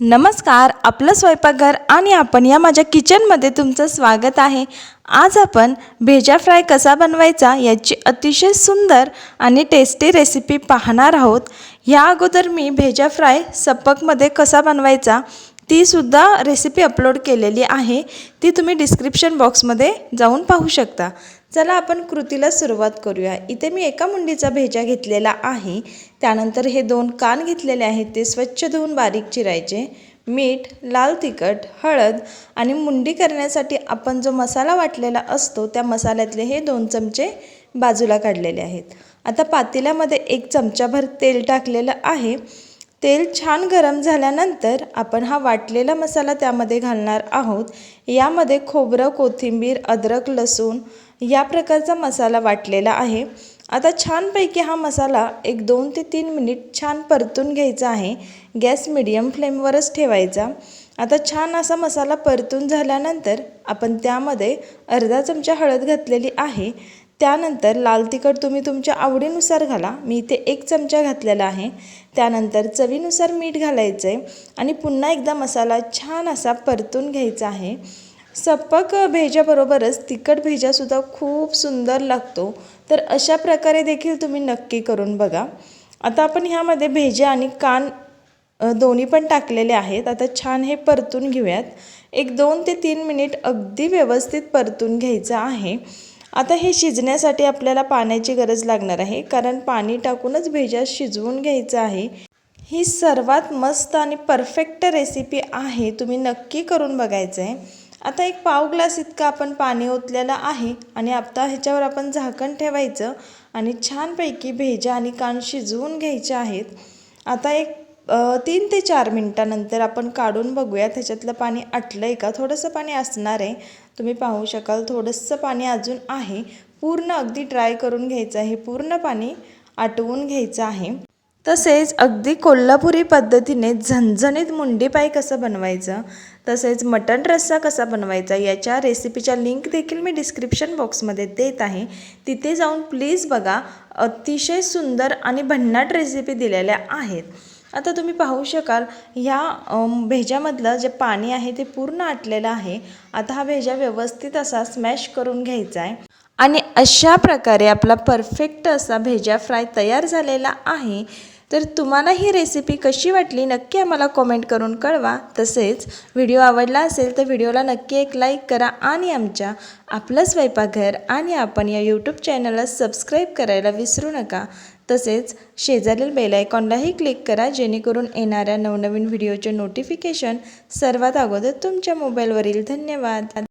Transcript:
नमस्कार आपलं स्वयंपाकघर आणि आपण या माझ्या किचनमध्ये तुमचं स्वागत आहे. आज आपण भेजा फ्राय कसा बनवायचा याची अतिशय सुंदर आणि टेस्टी रेसिपी पाहणार आहोत. ह्या अगोदर मी भेजा फ्राय सपकमध्ये कसा बनवायचा तीसुद्धा रेसिपी अपलोड केलेली आहे. ती तुम्ही डिस्क्रिप्शन बॉक्समध्ये जाऊन पाहू शकता. चला आपण कृतीला सुरुवात करूया. इथे मी एका मुंडीचा भेजा घेतलेला आहे. त्यानंतर हे दोन कान घेतलेले आहेत ते स्वच्छ धुवून बारीक चिरायचे. मीठ लाल तिखट हळद आणि मुंडी करण्यासाठी आपण जो मसाला वाटलेला असतो त्या मसाल्यातले हे दोन चमचे बाजूला काढलेले आहेत. आता पातेल्यामध्ये एक चमचाभर तेल टाकलेलं आहे. तेल छान गरम झाल्यानंतर आपण हा वाटलेला मसाला त्यामध्ये घालणार आहोत. यामध्ये खोबरं कोथिंबीर अद्रक लसूण या प्रकारचा मसाला वाटलेला आहे. आता छानपैकी हा मसाला एक दोन ते तीन मिनिट छान परतून घ्यायचा आहे. गॅस मिडियम फ्लेमवरच ठेवायचा. आता छान असा मसाला परतून झाल्यानंतर आपण त्यामध्ये अर्धा चमचा हळद घातलेली आहे. त्यानंतर लाल तिखट तुम्ही तुमच्या आवडीनुसार घाला. मी इथे एक चमचा घातलेला आहे. त्यानंतर चवीनुसार मीठ घालायचं आहे आणि पुन्हा एकदा मसाला छान असा परतून घ्यायचा आहे. सपक भेजाबरोबरच तिखट भेजासुद्धा खूप सुंदर लागतो. तर अशा प्रकारे देखील तुम्ही नक्की करून बघा. आता आपण ह्यामध्ये भेजा आणि कान दोन्ही पण टाकलेले आहेत. आता छान हे परतून घेऊयात. एक दोन ते तीन मिनिट अगदी व्यवस्थित परतून घ्यायचं आहे. आता हे शिजण्यासाठी आपल्याला पाण्याची गरज लागणार आहे कारण पाणी टाकूनच भेजा शिजवून घ्यायचं आहे. ही सर्वात मस्त आणि परफेक्ट रेसिपी आहे तुम्ही नक्की करून बघायचं आहे. आता एक पाव ग्लास इतकं आपण पाणी ओतलेलं आहे आणि आता ह्याच्यावर आपण झाकण ठेवायचं आणि छानपैकी भेजा आणि कान शिजवून घ्यायचे आहेत. आता एक तीन ते चार मिनटानंतर आपण काढून बघूया त्याच्यातलं पाणी आटलं आहे का? थोडंसं पाणी असणार आहे. तुम्ही पाहू शकाल. थोडंसं पाणी अजून आहे. पूर्ण अगदी ड्राय करून घ्यायचं आहे. पूर्ण पाणी आटवून घ्यायचं आहे. तसेच अगदी कोल्हापुरी पद्धतीने झणझणीत मुंडी पाय कसं बनवायचं? तसेच मटण रस्सा कसा बनवायचा? याच्या रेसिपीच्या लिंक देखील मी डिस्क्रिप्शन बॉक्समध्ये देत आहे. तिथे जाऊन प्लीज बघा. अतिशय सुंदर आणि भन्नाट रेसिपी दिलेल्या आहेत. आता तुम्ही पाहू शकाल ह्या भेज्यामधलं भेजामधलं जे पाणी आहे ते पूर्ण आटलेलं आहे. आता हा भेजा व्यवस्थित असा स्मॅश करून घ्यायचा आहे. आणि अशा प्रकारे आपला परफेक्ट असा भेजा फ्राय तयार झालेला आहे. तर तुम्हाला ही रेसिपी कशी वाटली नक्की आम्हाला कॉमेंट करून कळवा. तसेच व्हिडिओ आवडला असेल तर व्हिडिओला नक्की एक लाईक करा आणि आमच्या आपलं स्वयंपाकघर आणि आपण या यूट्यूब चॅनलला सबस्क्राईब करायला विसरू नका. तसेच शेजारील बेलायकॉनलाही क्लिक करा जेणेकरून येणाऱ्या नवनवीन व्हिडिओचे नोटिफिकेशन सर्वात अगोदर तुमच्या मोबाईलवरील धन्यवाद.